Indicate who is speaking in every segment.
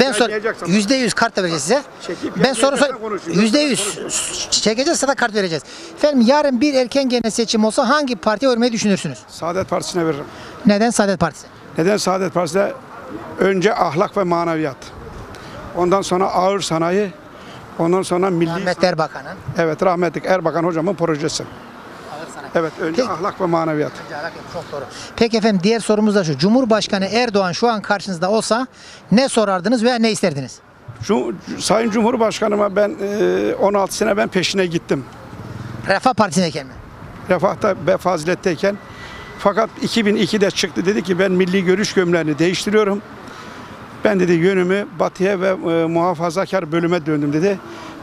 Speaker 1: Ben sor yüzde yüz kart da vereceğiz size. Ben soru sor yüzde yüz çekeceğiz sana kart vereceğiz. Efendim yarın bir erken genel seçim olsa hangi partiye vermeyi düşünürsünüz?
Speaker 2: Saadet Partisi'ne veririm.
Speaker 1: Neden Saadet Partisi?
Speaker 2: Neden Saadet Partisi'de? Önce ahlak ve maneviyat. Ondan sonra ağır sanayi. Ondan sonra milli...
Speaker 1: Ahmet Erbakan'ın.
Speaker 2: Evet rahmetli Erbakan hocamın projesi. Evet önce
Speaker 1: Peki.
Speaker 2: ahlak ve maneviyat.
Speaker 1: Çok doğru. Peki efendim diğer sorumuz da şu. Cumhurbaşkanı Erdoğan şu an karşınızda olsa ne sorardınız veya ne isterdiniz?
Speaker 2: Şu Sayın Cumhurbaşkanıma ben e, 16 sene ben peşine gittim.
Speaker 1: Refah Partisi'ndeyken mi?
Speaker 2: Refah'ta ve faziletteyken. Fakat 2002'de çıktı dedi ki ben milli görüş gömleğini değiştiriyorum. Ben dedi yönümü batıya ve e, muhafazakar bölüme döndüm dedi.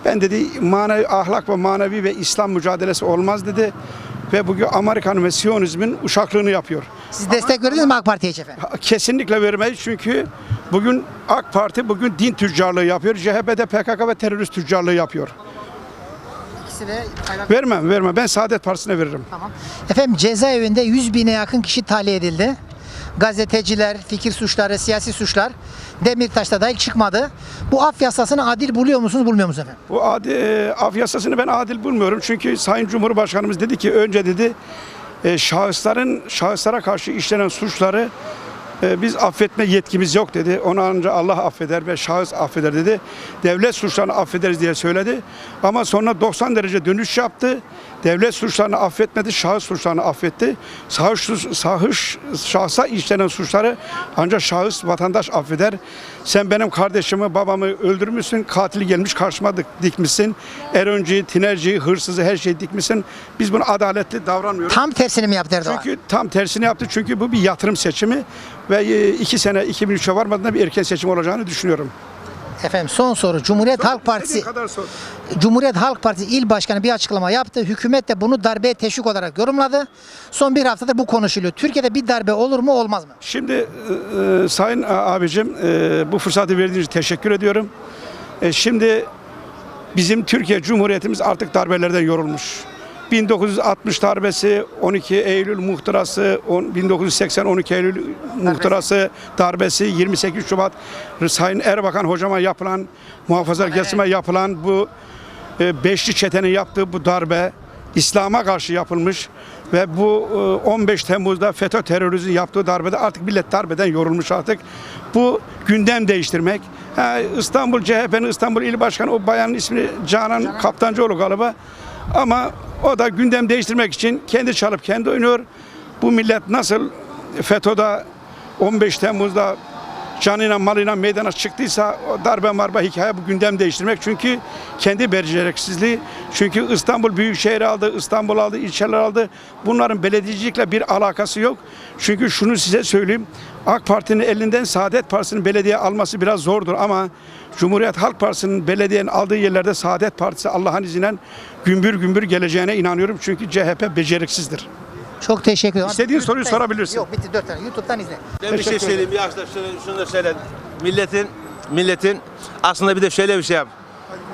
Speaker 2: Ben dedi manevi, ahlak ve manevi ve İslam mücadelesi olmaz dedi. Ve bugün Amerikan ve Siyonizmin uşaklığını yapıyor.
Speaker 1: Siz destek verdiniz mi AK Parti'ye hiç efendim?
Speaker 2: Kesinlikle vermeyiz çünkü bugün AK Parti bugün din tüccarlığı yapıyor. CHP'de PKK ve terörist tüccarlığı yapıyor.
Speaker 1: İkisi de
Speaker 2: Vermem vermem ben Saadet Partisi'ne veririm.
Speaker 1: Tamam. Efendim cezaevinde 100 bine yakın kişi tahliye edildi. Gazeteciler, fikir suçları, siyasi suçlar Demirtaş'ta dahil çıkmadı. Bu af yasasını adil buluyor musunuz, bulmuyor musunuz efendim?
Speaker 2: Bu adi, e, af yasasını ben adil bulmuyorum. Çünkü Sayın Cumhurbaşkanımız dedi ki önce dedi e, şahısların şahıslara karşı işlenen suçları e, biz affetme yetkimiz yok dedi. Onu ancak Allah affeder ve şahıs affeder dedi. Devlet suçlarını affederiz diye söyledi. Ama sonra 90 derece dönüş yaptı. Devlet suçlarını affetmedi, şahıs suçlarını affetti. Şahıs, şahıs, şahsa işlenen suçları ancak şahıs vatandaş affeder. Sen benim kardeşimi, babamı öldürmüşsün, katili gelmiş karşıma dik- dikmişsin. Eronciyi, tinerciyi, hırsızı her şeyi dikmişsin. Biz bunu adaletli davranmıyoruz.
Speaker 1: Tam tersini mi yaptı Erdoğan?
Speaker 2: Çünkü tam tersini yaptı. Çünkü bu bir yatırım seçimi ve e, iki sene 2003'e varmadan bir erken seçim olacağını düşünüyorum.
Speaker 1: Efendim son soru. Cumhuriyet Halk Partisi. Cumhuriyet Halk Partisi il başkanı bir açıklama yaptı. Hükümet de bunu darbeye teşvik olarak yorumladı. Son bir haftadır bu konuşuluyor. Türkiye'de bir darbe olur mu olmaz mı?
Speaker 2: Şimdi e, e, Sayın abicim e, bu fırsatı verdiğiniz için teşekkür ediyorum. E, şimdi bizim Türkiye Cumhuriyetimiz artık darbelerden yorulmuş. 1960 darbesi, 12 Eylül muhtırası, on- 1980 12 Eylül muhtırası darbesi, 28 Şubat Sayın Erbakan hocama yapılan, muhafazakar kesime yapılan bu e, beşli çetenin yaptığı bu darbe İslam'a karşı yapılmış ve bu e, 15 Temmuz'da FETÖ terörizmi yaptığı darbede artık millet darbeden yorulmuş artık. Bu gündem değiştirmek. Ha, İstanbul CHP'nin İstanbul İl Başkanı o bayanın ismi Canan Kaptancıoğlu galiba. Ama o da gündem değiştirmek için kendi çalıp kendi oynuyor. Bu millet nasıl FETÖ'de 15 Temmuz'da canıyla malıyla meydana çıktıysa darbe marba hikaye bu gündem değiştirmek. Çünkü kendi beceriksizliği. Çünkü İstanbul Büyükşehir aldı, İstanbul aldı, ilçeler aldı. Bunların belediyecilikle bir alakası yok. Çünkü şunu size söyleyeyim. AK Parti'nin elinden Saadet Partisi'nin belediye alması biraz zordur ama Cumhuriyet Halk Partisi'nin belediyenin aldığı yerlerde Saadet Partisi Allah'ın izniyle gümbür gümbür geleceğine inanıyorum. Çünkü CHP beceriksizdir.
Speaker 1: Çok teşekkür ederim.
Speaker 2: İstediğin soruyu
Speaker 1: YouTube'dan-
Speaker 2: sorabilirsin.
Speaker 1: Yok bitti dört tane. YouTube'dan izle.
Speaker 3: Ben bir şey söyleyeyim. Bir arkadaş şunu, şunu da söyle. Milletin milletin aslında bir de şöyle bir şey yap.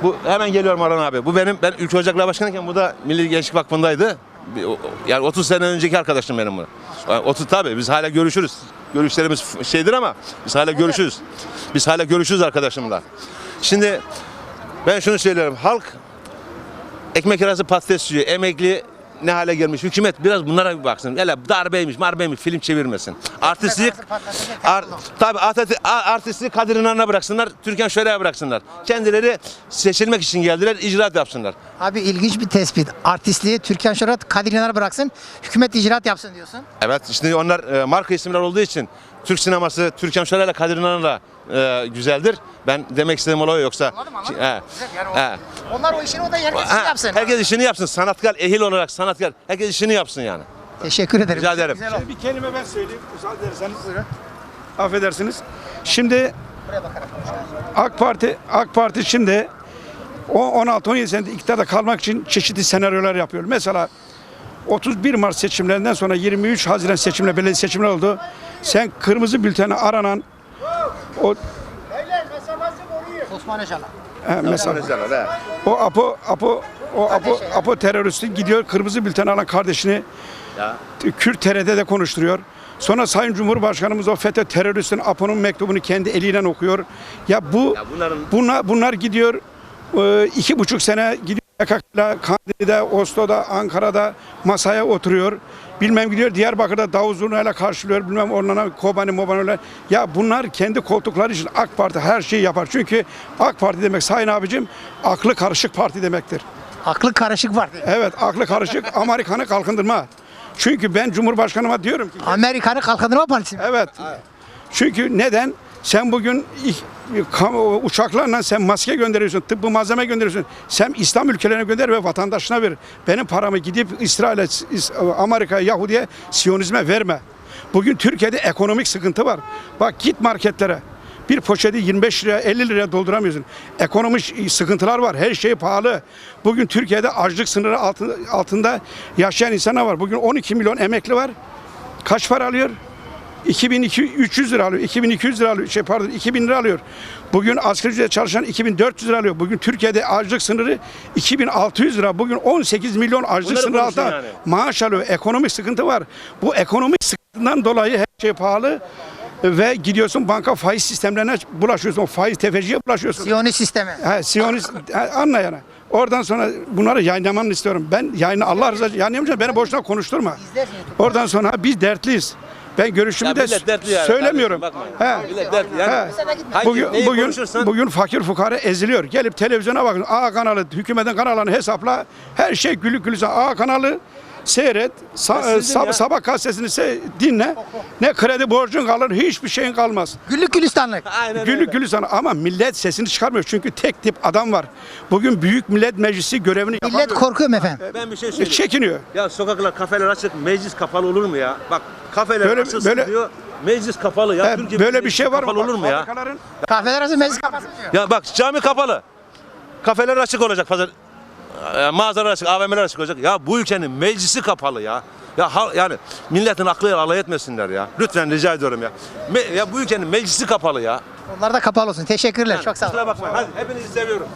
Speaker 3: Bu hemen geliyorum Orhan abi. Bu benim ben Ülke Ocaklar Başkanıyken bu da Milli Gençlik Vakfı'ndaydı. Bir- o- Yani 30 sene önceki arkadaşım benim bu. Yani 30 tabii biz hala görüşürüz. Görüşlerimiz f- şeydir ama biz hala görüşürüz. Biz hala görüşürüz arkadaşımla. Şimdi ben şunu söylüyorum. Halk ekmek arası patates yiyor. Emekli ne hale gelmiş. Hükümet biraz bunlara bir baksın. Hele darbeymiş, marbeymiş film çevirmesin. Artistlik Ar, tabii artistlik, Kadir bıraksınlar. Türkan Şoray'a bıraksınlar. Kendileri seçilmek için geldiler. icraat yapsınlar.
Speaker 1: Abi ilginç bir tespit. Artistliği Türkan Şorat Kadir bıraksın. Hükümet icraat yapsın diyorsun.
Speaker 3: Evet şimdi onlar e, marka isimler olduğu için Türk sineması Türkan Şoray'la Kadir İnanır'la e, güzeldir. Ben demek istediğim olay yoksa.
Speaker 1: Anladım, anladım.
Speaker 3: He,
Speaker 1: Güzel, yani o-
Speaker 3: he.
Speaker 1: Onlar o işini o da herkes
Speaker 3: Ha,
Speaker 1: yapsın.
Speaker 3: Herkes işini yapsın. Sanatkar, ehil olarak sanatkar. Herkes işini yapsın yani.
Speaker 1: Teşekkür ederim.
Speaker 3: Rica ederim.
Speaker 1: Güzel oldu.
Speaker 2: Bir kelime ben söyleyeyim. Müsaade ederseniz. Affedersiniz. Şimdi AK Parti AK Parti şimdi o 16-17 senede iktidarda kalmak için çeşitli senaryolar yapıyor. Mesela 31 Mart seçimlerinden sonra 23 Haziran seçimle belediye seçimler oldu. Sen kırmızı bülteni aranan o
Speaker 1: Osman Öcalan.
Speaker 2: he, mesela o Apo Apo o Apo? Apo teröristi gidiyor kırmızı bülten alan kardeşini
Speaker 3: Ya.
Speaker 2: Kürt TRT'de konuşturuyor. Sonra Sayın Cumhurbaşkanımız o FETÖ teröristin Apo'nun mektubunu kendi eliyle okuyor. Ya bu
Speaker 3: Ya bunların-
Speaker 2: bunlar, bunlar gidiyor iki buçuk sene gidiyor PKK'la Kandil'de, Oslo'da, Ankara'da masaya oturuyor. Bilmem gidiyor Diyarbakır'da Davut Zurna'yla karşılıyor. Bilmem onlara Kobani Mobani Ya bunlar kendi koltukları için AK Parti her şeyi yapar. Çünkü AK Parti demek Sayın abicim aklı karışık parti demektir.
Speaker 1: Aklı karışık var.
Speaker 2: Evet aklı karışık Amerikan'ı kalkındırma. Çünkü ben Cumhurbaşkanıma diyorum ki
Speaker 1: Amerikan'ı kalkındırma partisi
Speaker 2: evet. Çünkü neden? Sen bugün uçaklarla sen maske gönderiyorsun, tıbbi malzeme gönderiyorsun. Sen İslam ülkelerine gönder ve vatandaşına ver. Benim paramı gidip İsrail'e, İs- Amerika'ya, Yahudi'ye, Siyonizme verme. Bugün Türkiye'de ekonomik sıkıntı var. Bak git marketlere. Bir poşeti 25 liraya 50 liraya dolduramıyorsun. Ekonomik sıkıntılar var. Her şey pahalı. Bugün Türkiye'de açlık sınırı altı- altında yaşayan insanlar var. Bugün 12 milyon emekli var. Kaç para alıyor? 2200 lira alıyor. 2200 lira alıyor. Şey pardon 2000 lira alıyor. Bugün asgari ücretle çalışan 2400 lira alıyor. Bugün Türkiye'de açlık sınırı 2600 lira. Bugün 18 milyon açlık sınırı altında
Speaker 3: yani.
Speaker 2: maaş alıyor. Ekonomik sıkıntı var. Bu ekonomik sıkıntıdan dolayı her şey pahalı ve gidiyorsun banka faiz sistemlerine bulaşıyorsun. O faiz tefeciye bulaşıyorsun.
Speaker 1: Siyonist sistemi.
Speaker 2: Ha, Siyonist anla yani. Oradan sonra bunları yayınlamanı istiyorum. Ben yayını Allah rızası için yayınlayamayacağım. Beni boşuna konuşturma. Oradan sonra biz dertliyiz. Ben görüşümü
Speaker 3: Ya
Speaker 2: de
Speaker 3: yani,
Speaker 2: söylemiyorum. He.
Speaker 3: Dertli yani.
Speaker 2: He. Bugün, bugün,
Speaker 3: konuşursan-
Speaker 2: bugün fakir fukara eziliyor. Gelip televizyona bakın. A kanalı, hükümetin kanallarını hesapla. Her şey gülük gülüsen. A kanalı seyret. Sa- e, sab- sabah gazetesini se- dinle. Ne kredi borcun kalır, hiçbir şeyin kalmaz.
Speaker 1: Güllük gülistanlık.
Speaker 3: Aynen
Speaker 2: Güllük gülistanlık ama millet sesini çıkarmıyor. Çünkü tek tip adam var. Bugün Büyük Millet Meclisi görevini
Speaker 1: Millet
Speaker 2: yapamıyor.
Speaker 1: korkuyor mu efendim?
Speaker 3: Ben bir şey
Speaker 2: E,
Speaker 3: söyleyeyim.
Speaker 2: çekiniyor.
Speaker 3: Ya sokaklar, kafeler açık, meclis kapalı olur mu ya? Bak kafeler
Speaker 2: Böyle-
Speaker 3: açılsın
Speaker 2: böyle-
Speaker 3: diyor, meclis kapalı ya.
Speaker 2: He,
Speaker 3: Türkiye
Speaker 2: böyle bir şey var mı?
Speaker 3: Kapalı olur mu ya?
Speaker 2: fabrikaların-
Speaker 1: Kahveler arası meclis kapatılıyor.
Speaker 3: Ya bak cami kapalı. Kafeler açık olacak pazar. E, Mağazalar açık, AVM'ler açık olacak. Ya bu ülkenin meclisi kapalı ya. Ya ha- yani milletin aklıyla alay etmesinler ya. Lütfen rica ediyorum ya. Me- ya bu ülkenin meclisi kapalı ya.
Speaker 1: Onlar da kapalı olsun. Teşekkürler. Çok sağ olun.
Speaker 3: Kusura bakmayın. Hadi hepinizi seviyorum.